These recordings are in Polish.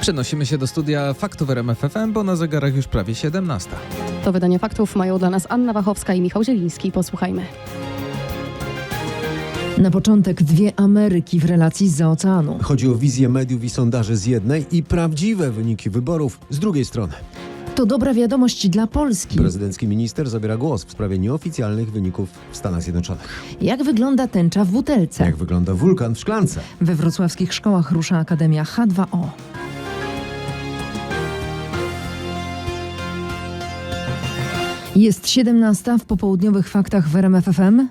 Przenosimy się do studia faktów RMFFM, bo na zegarach już prawie 17. To wydanie faktów mają dla nas Anna Wachowska i Michał Zieliński. Posłuchajmy. Na początek dwie Ameryki w relacji z oceanu. Chodzi o wizję mediów i sondaży z jednej i prawdziwe wyniki wyborów z drugiej strony. To dobra wiadomość dla Polski. Prezydencki minister zabiera głos w sprawie nieoficjalnych wyników w Stanach Zjednoczonych. Jak wygląda tęcza w butelce? Jak wygląda wulkan w szklance? We wrocławskich szkołach rusza Akademia H2O. Jest 17 w popołudniowych faktach w RMFFM.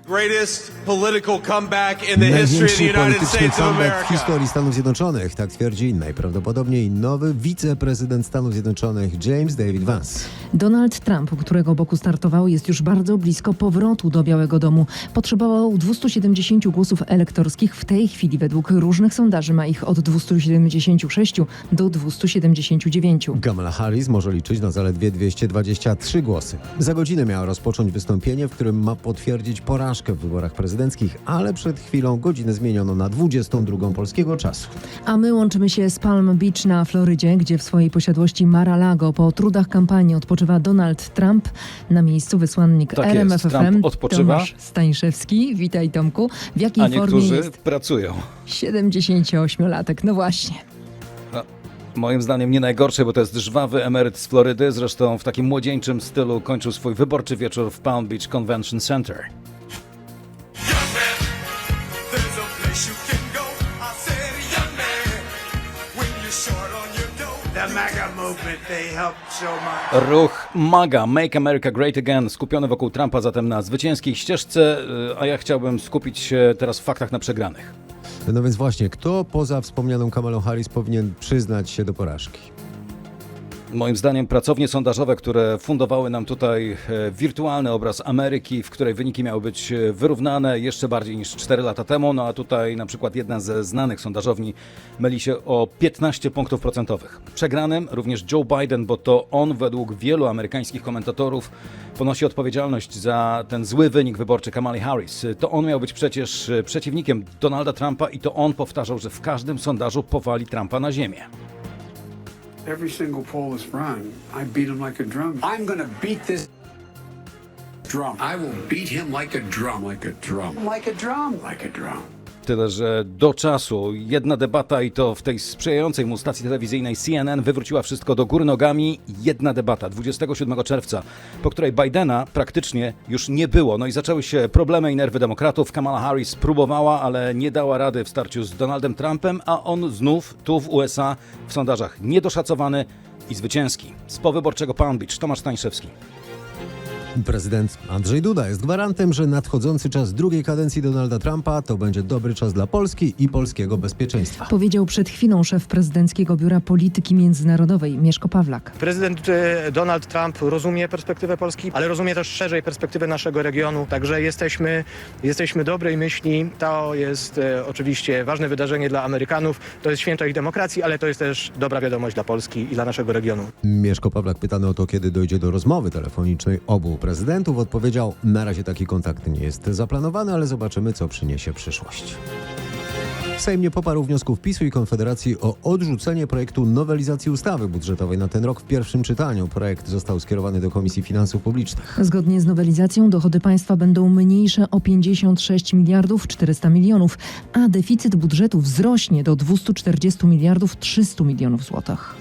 Największy polityczny comeback w historii Stanów Zjednoczonych, tak twierdzi najprawdopodobniej nowy wiceprezydent Stanów Zjednoczonych James David Vance. Donald Trump, u którego boku startował, jest już bardzo blisko powrotu do Białego Domu. Potrzebował 270 głosów elektorskich. W tej chwili według różnych sondaży ma ich od 276 do 279. Kamala Harris może liczyć na zaledwie 223 głosy. Za godzinę miała rozpocząć wystąpienie, w którym ma potwierdzić porażkę w wyborach prezydenckich, ale przed chwilą godzinę zmieniono na 22 polskiego czasu. A my łączymy się z Palm Beach na Florydzie, gdzie w swojej posiadłości Mar-a-Lago po trudach kampanii odpoczywa Donald Trump. Na miejscu wysłannik Tak jest. RMFFM Trump odpoczywa. Tomasz Stańszewski. Witaj Tomku. W jakiej A formie niektórzy jest pracują. 78-latek? No właśnie. Moim zdaniem nie najgorsze, bo to jest żwawy emeryt z Florydy, zresztą w takim młodzieńczym stylu kończył swój wyborczy wieczór w Palm Beach Convention Center. Ruch MAGA, Make America Great Again, skupiony wokół Trumpa zatem na zwycięskiej ścieżce, y, a ja chciałbym skupić się teraz w faktach na przegranych. No więc właśnie, kto poza wspomnianą Kamalą Harris powinien przyznać się do porażki? Moim zdaniem pracownie sondażowe, które fundowały nam tutaj e, wirtualny obraz Ameryki, w której wyniki miały być e, wyrównane jeszcze bardziej niż 4 lata temu, no a tutaj na przykład jedna ze znanych sondażowni myli się o 15 punktów procentowych. Przegranym również Joe Biden, bo to on według wielu amerykańskich komentatorów ponosi odpowiedzialność za ten zły wynik wyborczy Kamali Harris. To on miał być przecież e, przeciwnikiem Donalda Trumpa i to on powtarzał, że w każdym sondażu powali Trumpa na ziemię. Every single poll is wrong. I beat him like a drum. I'm going to beat this drum. I will beat him like a drum. Like a drum. Like a drum. Like a drum. Tyle, że do czasu jedna debata i to w tej sprzyjającej mu stacji telewizyjnej CNN wywróciła wszystko do góry nogami. Jedna debata 27 czerwca, po której Bidena praktycznie już nie było. No i zaczęły się problemy i nerwy demokratów. Kamala Harris próbowała, ale nie dała rady w starciu z Donaldem Trumpem, a on znów tu w USA w sondażach niedoszacowany i zwycięski. Z powyborczego Palm Beach, Tomasz Stańszewski. Prezydent Andrzej Duda jest gwarantem, że nadchodzący czas drugiej kadencji Donalda Trumpa to będzie dobry czas dla Polski i polskiego bezpieczeństwa. Powiedział przed chwilą szef prezydenckiego biura polityki międzynarodowej Mieszko Pawlak. Prezydent e, Donald Trump rozumie perspektywę Polski, ale rozumie też szerzej perspektywę naszego regionu. Także jesteśmy, jesteśmy dobrej myśli. To jest e, oczywiście ważne wydarzenie dla Amerykanów. To jest święto ich demokracji, ale to jest też dobra wiadomość dla Polski i dla naszego regionu. Mieszko Pawlak pytany o to, kiedy dojdzie do rozmowy telefonicznej obu prezydentów, odpowiedział: Na razie taki kontakt nie jest zaplanowany, ale zobaczymy, co przyniesie przyszłość. Sejm nie poparł wniosków PiSu i Konfederacji o odrzucenie projektu nowelizacji ustawy budżetowej na ten rok w pierwszym czytaniu. Projekt został skierowany do Komisji Finansów Publicznych. Zgodnie z nowelizacją dochody państwa będą mniejsze o 56 miliardów 400 milionów, a deficyt budżetu wzrośnie do 240 miliardów 300 milionów złotych.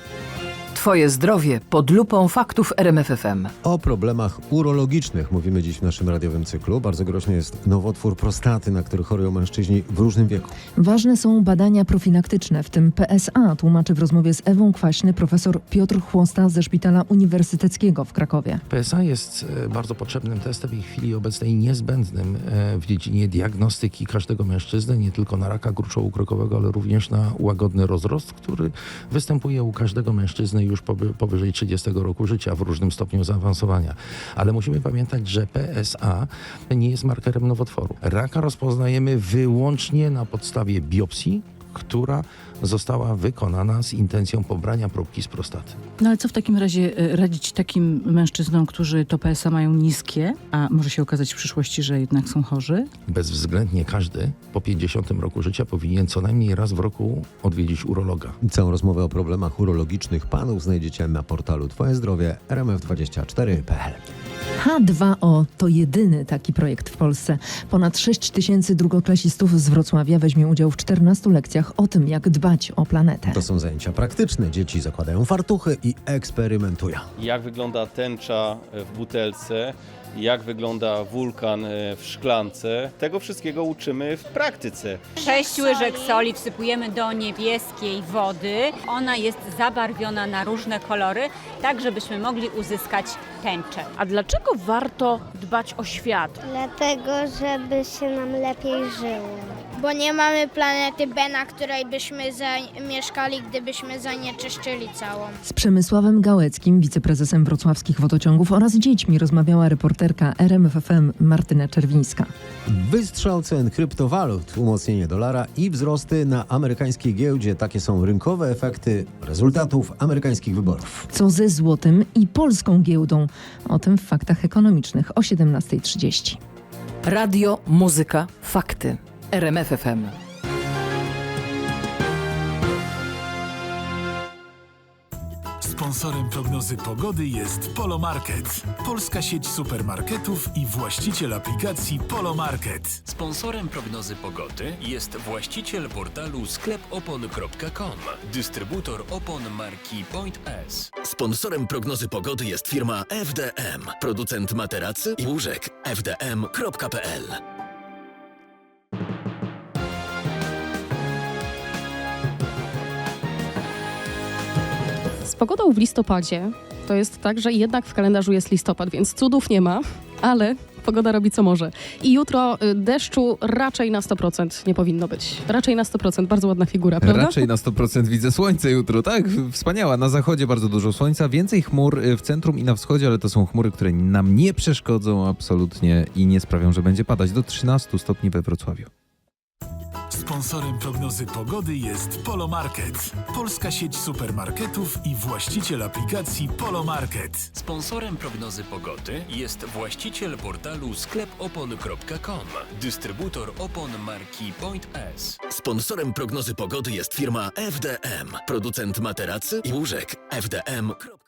Twoje zdrowie pod lupą faktów RMFFM. O problemach urologicznych mówimy dziś w naszym radiowym cyklu. Bardzo groźny jest nowotwór prostaty, na który chorują mężczyźni w różnym wieku. Ważne są badania profilaktyczne, w tym PSA, tłumaczy w rozmowie z Ewą Kwaśny profesor Piotr Chłosta ze Szpitala Uniwersyteckiego w Krakowie. PSA jest e, bardzo potrzebnym testem i w chwili obecnej niezbędnym e, w dziedzinie diagnostyki każdego mężczyzny, nie tylko na raka gruczołu krokowego, ale również na łagodny rozrost, który występuje u każdego mężczyzny już powy- powyżej 30 roku życia w różnym stopniu zaawansowania. Ale musimy pamiętać, że PSA nie jest markerem nowotworu. Raka rozpoznajemy wyłącznie na podstawie biopsji, która została wykonana z intencją pobrania próbki z prostaty. No ale co w takim razie e, radzić takim mężczyznom, którzy to PSA mają niskie, a może się okazać w przyszłości, że jednak są chorzy? Bezwzględnie każdy po 50 roku życia powinien co najmniej raz w roku odwiedzić urologa. Całą rozmowę o problemach urologicznych panów znajdziecie na portalu Twoje zdrowie rmf24.pl. H2O to jedyny taki projekt w Polsce. Ponad 6 tysięcy drugoklasistów z Wrocławia weźmie udział w 14 lekcjach o tym, jak dbać o planetę. To są zajęcia praktyczne. Dzieci zakładają fartuchy i eksperymentują. jak wygląda tęcza w butelce, jak wygląda wulkan e, w szklance. Tego wszystkiego uczymy w praktyce. Sześć łyżek soli wsypujemy do niebieskiej wody. Ona jest zabarwiona na różne kolory, tak żebyśmy mogli uzyskać tęczę. A dlaczego warto dbać o świat? Dlatego, żeby się nam lepiej żyło. Bo nie mamy planety B, na której byśmy mieszkali, gdybyśmy zanieczyszczyli całą. Z Przemysławem Gałeckim, wiceprezesem wrocławskich wodociągów oraz dziećmi rozmawiała reporterka RMFFM Martyna Czerwińska. Wystrzał cen kryptowalut, umocnienie dolara i wzrosty na amerykańskiej giełdzie. Takie są rynkowe efekty rezultatów amerykańskich wyborów. Co ze złotym i polską giełdą? O tym w faktach ekonomicznych o 17.30. Radio, muzyka, fakty. RMFFM. Sponsorem prognozy pogody jest Polo Market, polska sieć supermarketów i właściciel aplikacji Polo Market. Sponsorem prognozy pogody jest właściciel portalu sklepopon.com, dystrybutor opon marki Point S. Sponsorem prognozy pogody jest firma FDM, producent materacy i łóżek fdm.pl. Z pogodą w listopadzie to jest tak, że jednak w kalendarzu jest listopad, więc cudów nie ma, ale pogoda robi co może. I jutro y, deszczu raczej na 100% nie powinno być. Raczej na 100%. Bardzo ładna figura, prawda? Raczej na 100% widzę słońce jutro, tak? Wspaniała. Na zachodzie bardzo dużo słońca, więcej chmur y, w centrum i na wschodzie, ale to są chmury, które nam nie przeszkodzą absolutnie i nie sprawią, że będzie padać do 13 stopni we Wrocławiu. Sponsorem prognozy pogody jest Polo Market, polska sieć supermarketów i właściciel aplikacji Polo Market. Sponsorem prognozy pogody jest właściciel portalu sklepopon.com, dystrybutor opon marki Point S. Sponsorem prognozy pogody jest firma FDM, producent materacy i łóżek fdm.pl.